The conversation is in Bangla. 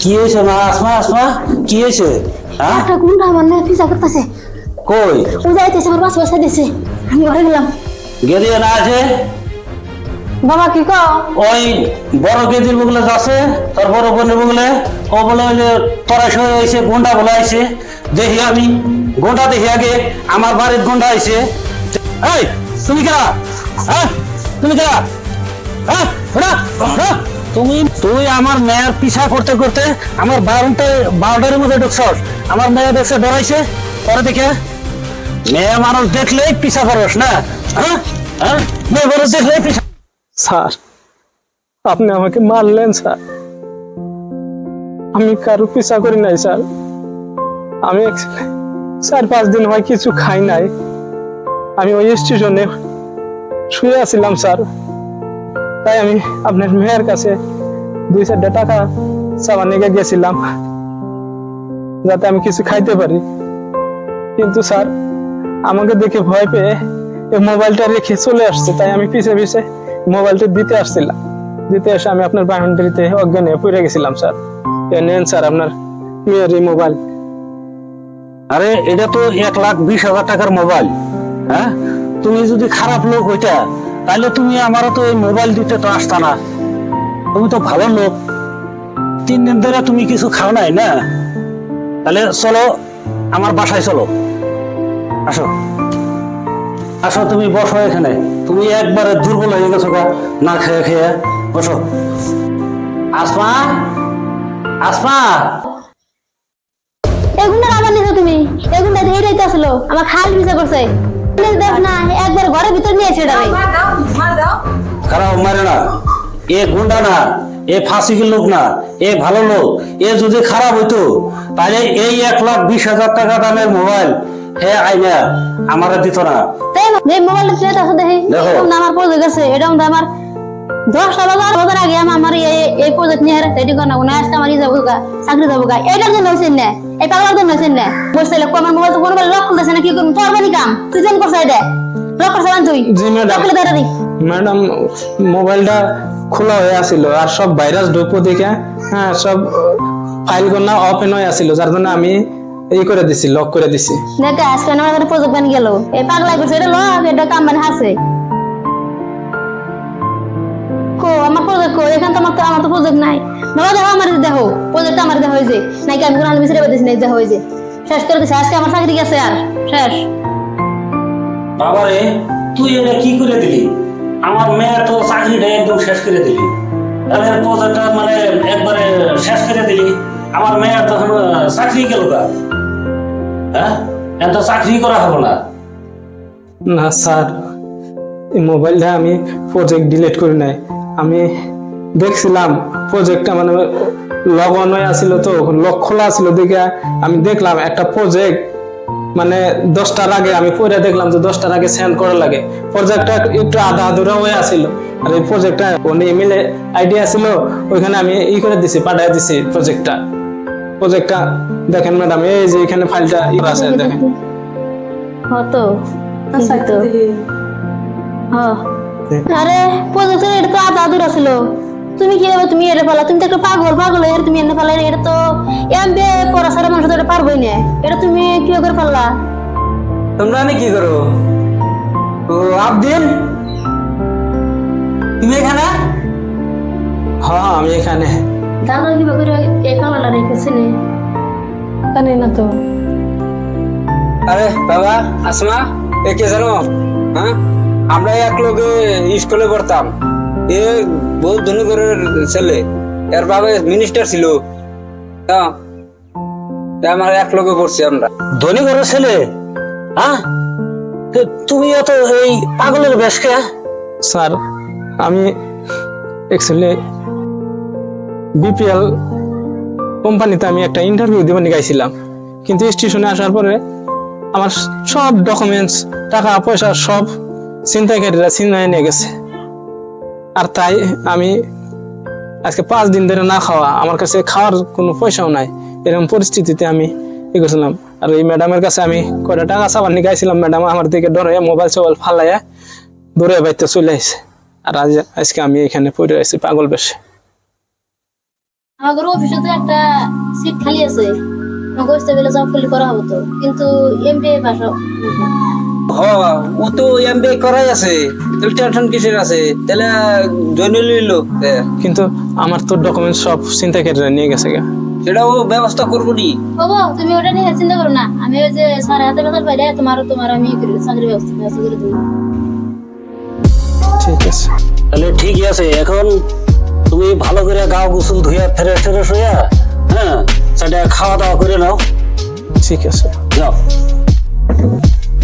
কি হয়েছে মা আসমা আসমা কি হয়েছে হ্যাঁ একটা গুন্ডা আমার করতেছে। কই? ও যাইতেছে আমার বাস বাসা দিছে। আমি ঘরে গেলাম। গেদিয়ে না আছে বাবা কি কও? ওই বড় গেদির বগলে আছে তোর বড় বোনের বগলে ও বলে যে তোরা হয়েছে গুন্ডা বলে আইছে। দেখি আমি গুন্ডা দেখি আগে আমার বাড়ির গুন্ডা আইছে। এই তুমি কেরা? হ্যাঁ? তুমি কেরা? হ্যাঁ। তুমি তুই আমার মেয়ের পিছা করতে করতে আমার বারোটা, বারোটার মধ্যে আমার মেয়ে দেখছে ডরাইছে পরে দেখে, মেয়ে মানুষ দেখলেই পিছা করস না? হ্যাঁ? হ্যাঁ? স্যার, আপনি আমাকে মারলেন, স্যার। আমি কারও পিছা করি নাই, স্যার। আমি চার পাঁচ দিন হয় কিছু খাই নাই। আমি ওই স্টেশনে শুয়ে আছিলাম, স্যার। তাই আমি আপনার মেয়ের কাছে দুই টাকা চাওয়া নিয়ে গেছিলাম, যাতে আমি কিছু খাইতে পারি। কিন্তু স্যার, আমাকে দেখে ভয় পেয়ে এই মোবাইলটা রেখে চলে আসছে, তাই আমি পিছে পিছে মোবাইলটা দিতে আসছিলাম। দিতে এসে আমি আপনার বাউন্ডারিতে অজ্ঞান পড়ে গেছিলাম, স্যার। নেন স্যার, আপনার মেয়ের এই মোবাইল। আরে, এটা তো এক লাখ বিশ হাজার টাকার মোবাইল হ্যাঁ? তুমি যদি খারাপ লোক হইতা তাহলে তুমি আমারও তো এই মোবাইল দিতে তো আসতা না। তুমি তো ভালো লোক। তিন দিন ধরে তুমি কিছু খাও নাই না? তাহলে চলো, আমার বাসায় চলো। আসো। আসো, তুমি বসো এখানে। তুমি একবারে দুর্বল হয়ে গেছো গা, না খেয়ে খেয়ে। বসো। আসমা? আসমা? এগুন্ডা আমার নিছো তুমি? এগুন্ডা ধেই রইতে আসলো। আমার খাল পিছা করছে দেখ না একবার ঘরের ভিতর নিয়ে এসে ডাবে খারাপ মারে না। এ গুন্ডা না এ ফাঁসিকের লোক না এ ভালো লোক। এ যদি খারাপ হইতো তাহলে এই এক লাখ বিশ হাজার টাকা দামের মোবাইল হে আইনা আমার দিত না। যে মোবাইলটা তুলে তো দেখি। এরকম আমার আছে। এটা মধ্যে আমার দশটা বাজার বাজার আগে আমার এই এই প্রজেক্ট নিয়ে রেডি করা না আজকে আমার যাব গা চাকরি যাব গা। এটার জন্য হয়েছেন না। এই পাগলার জন্য হয়েছেন না বসে আমার মোবাইল তো কোনো লক খুলতেছে না কি করব? তোর বানি কাম? তুই জানি করছে এটা লক করছে না তুই। জি, ম্যাডাম। লক ম্যাডাম মোবাইলটা খোলা হয়ে আছিল আর সব ভাইরাস ঢুকবো দেখে হ্যাঁ সব ফাইলগুলো ওপেন হয়ে আছিল যার জন্য আমি এই করে দিছি লক করে দিছি। দেখ আজকে আমার একটা প্রজেক্ট বানি গেল। এই পাগলা করছে এটা লক এটা কাম মানে হাসে কো আমার প্রজেক্ট কো এখান তো আমার তো আমার তো প্রজেক্ট নাই। বাবা দেখো আমার দেখো প্রজেক্ট আমার দেখো হয়েছে। নাকি আমি কোনো মিশরে বেঁধেছি নাই দেখো হয়েছে। শেষ করে দিছে। আজকে আমার চাকরি গেছে আর। শেষ। বাবারে তুই এটা কি করে দিলি? আমার মেয়ের তো চাকরিটা একদম শেষ করে দিলি। তাদের প্রজেক্টটা মানে একবারে শেষ করে দিলি। আমার মেয়ের তখন চাকরি গেল গা। হ্যাঁ? এত চাকরি করা হবে না। না স্যার। এই মোবাইলটা আমি প্রজেক্ট ডিলিট করি নাই। আমি দেখছিলাম প্রজেক্টটা মানে লগ অন হয়ে আসছিল তো লক খোলা ছিল দেখে আমি দেখলাম একটা প্রজেক্ট মানে দশটার আগে আমি পড়ে দেখলাম যে দশটার আগে সেন্ড করা লাগে। প্রজেক্টটা একটু আধা আধুরা হয়ে আসছিল আর এই প্রজেক্টটা কোন ইমেলে আইডিয়া ছিল ওইখানে আমি ই করে দিছি পাঠাই দিছি প্রজেক্টটা প্রজেক্টটা দেখেন ম্যাডাম এই যে এখানে ফাইলটা ই আছে দেখেন। হতো ঠিকই তো হ্যাঁ আরে প্রজেক্ট এটা তো আধা আধুরা ছিল। তুমি কি ভাবে তুমি এটা পালা তুমি তো একটা পাগল পাগল এর তুমি এনে পালা এটা তো এম বি পড়াশোনা মানুষ তো এটা পারবোই না। এটা তুমি কি করে পারলা তোমরা নি কি করো ও আবদিন তুমি এখানে? হ্যাঁ আমি এখানে। দাদা কি করে এই কালারটা রেখেছে নে জানি না তো। আরে বাবা আসমা এ কে জানো? হ্যাঁ? আমরা এক লোকে স্কুলে পড়তাম। এ বহুত ধনী ঘরের ছেলে। এর বাবা মিনিস্টার ছিল। হ্যাঁ আমার এক লোকে পড়ছি আমরা। ধনী ঘরের ছেলে? হ্যাঁ? তো তুমি এত এই পাগলের বেশকে স্যার আমি অ্যাকচুয়ালি বিপিএল কোম্পানিতে আমি একটা ইন্টারভিউ দিব গাইছিলাম। কিন্তু স্টেশনে আসার পরে আমার সব ডকুমেন্টস টাকা পয়সা সব ছিনতাইকারীরা ছিনতাই নিয়ে গেছে। আর তাই আমি আজকে পাঁচ দিন ধরে না খাওয়া, আমার কাছে খাওয়ার কোনো পয়সাও নাই। এরকম পরিস্থিতিতে আমি ই করছিলাম। আর এই ম্যাডামের কাছে আমি কয়টা টাকা চাবার নিকাইছিলাম ম্যাডাম আমার দিকে ধরে মোবাইল সোবাইল ফালাইয়া দূরে বাইতে চলে আসছে আর আজ, আজকে আমি এখানে পড়ে আছি পাগল বেশে। আমাদের অফিসে তো একটা সিট খালি আছে। আসতে গেলে জব খালি করা হতো কিন্তু এমবিএ পাস হ ও তো এমবিএ করাই আছে তাহলে টেনশন কিসের আছে? তাহলে জয়েন লইল কিন্তু আমার তো ডকুমেন্ট সব ছিনতাইকারীরা নিয়ে গেছে গা। সেটাও ব্যবস্থা করব নি। বাবা তুমি ওটা নিয়ে চিন্তা করো না। আমি ওই যে হাতে বেতন পাইলে তোমার তোমার আমি চাকরির ব্যবস্থা ব্যবস্থা করে দেবো ঠিক আছে। তাহলে ঠিকই আছে এখন তুমি ভালো করে গা গোসল ধুয়ে ফ্রেশ ট্রেশ হইয়া হ্যাঁ সেটা খাওয়া দাওয়া করে নাও। ঠিক আছে। যাও।